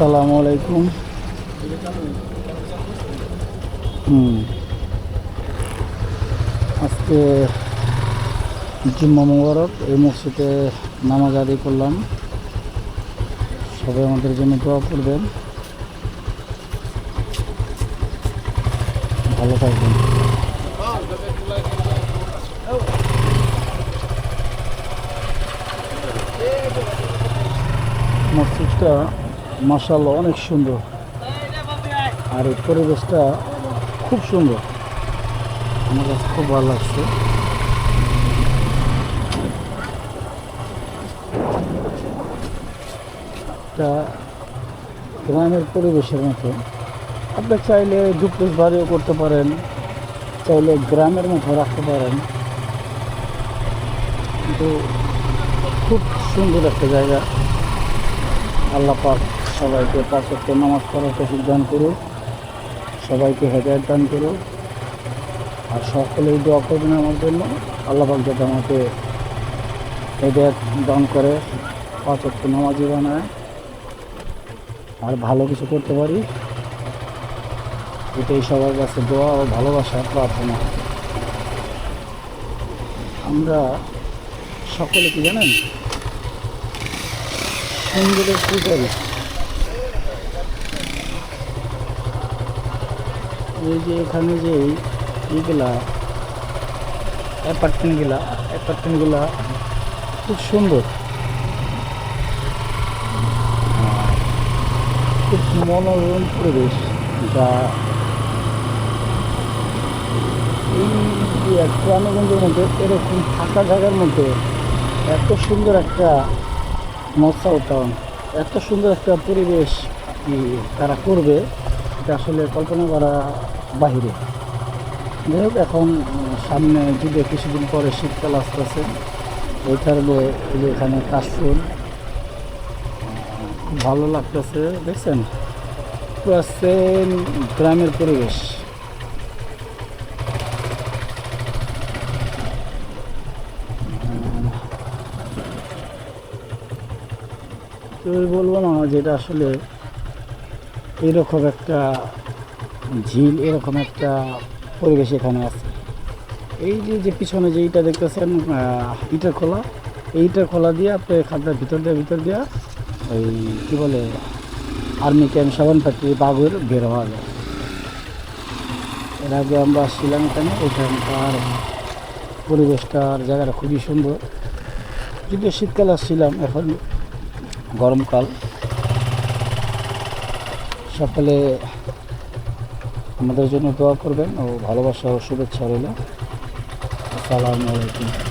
আসসালামু আলাইকুম। হুম। আজকে জুম্মা মুবারক, এই মসজিদে নামাজ আদায় করলাম। সবাই আমাদের জন্য দোয়া করবেন। ভালো থাকবেন। মসজিদটা মাসাল্লাহ অনেক সুন্দর। আর এই পরিবেশটা খুব সুন্দর। আমার কাছে খুব ভালো লাগছে। এটা গ্রামের পরিবেশের মতো। আপনি চাইলে ডুপ্লেক্স বাড়িও করতে পারেন চাইলে গ্রামের মতো রাখতে পারেন। কিন্তু খুব সুন্দর একটা জায়গা আল্লাহ পাক। সবাইকে পাঁচ ওয়াক্ত নামাজ পড়ার তৌফিক দান করুক, সবাইকে হেদায়ত দান করুক, আর সকলেই দোয়া করবেন আমার জন্য। আল্লাহ পাক যাতে আমাকে হেদায়ত দান করে পাঁচ ওয়াক্ত নামাজি বানায়। আর ভালো কিছু করতে পারি, এটাই সবার কাছে দোয়া ও ভালোবাসা, প্রার্থনা। আমরা সকলে কি জানেন? সুন্দরের পূজারি। এই যে এখানে যে এইগুলা অ্যাপার্টমেন্টগুলা অ্যাপার্টমেন্টগুলা খুব সুন্দর। খুব মনোরম পরিবেশ যা এই গ্রামগঞ্জের মধ্যে, এরকম ফাঁকা জায়গার মধ্যে এত সুন্দর একটা মৎস্য টাউন এত সুন্দর একটা পরিবেশ তারা করবে, এটা আসলে কল্পনা করা বাহিরে। যাই হোক এখন সামনে যুগে কিছুদিন পরে শীতকাল আসতেছে, ওইটার এখানে কাশফুল ভালো লাগতেছে, দেখছেন? পুরো সেম গ্রামের পরিবেশ। বলব না যেটা আসলে এরকম একটা ঝিল এরকম একটা পরিবেশ এখানে আছে। এই যে যে পিছনে যে ইটা দেখতেছেন ইটার খোলা, এই ইটার খোলা দিয়ে আপনি খাদ্যের ভিতর দিয়ে ভিতর দিয়ে ওই কী বলে আর্মি ক্যাম্প সেভেন ফ্যাক্টরি বাগুর বের হওয়া যায়। এর আগে আমরা আসছিলাম এখানে, এখানকার পরিবেশটার জায়গাটা খুবই সুন্দর। যদিও শীতকাল আসছিলাম, এখন গরমকাল। সকলে আমাদের জন্য দোয়া করবেন ও ভালোবাসা ও শুভেচ্ছা রইল। আসসালামু আলাইকুম।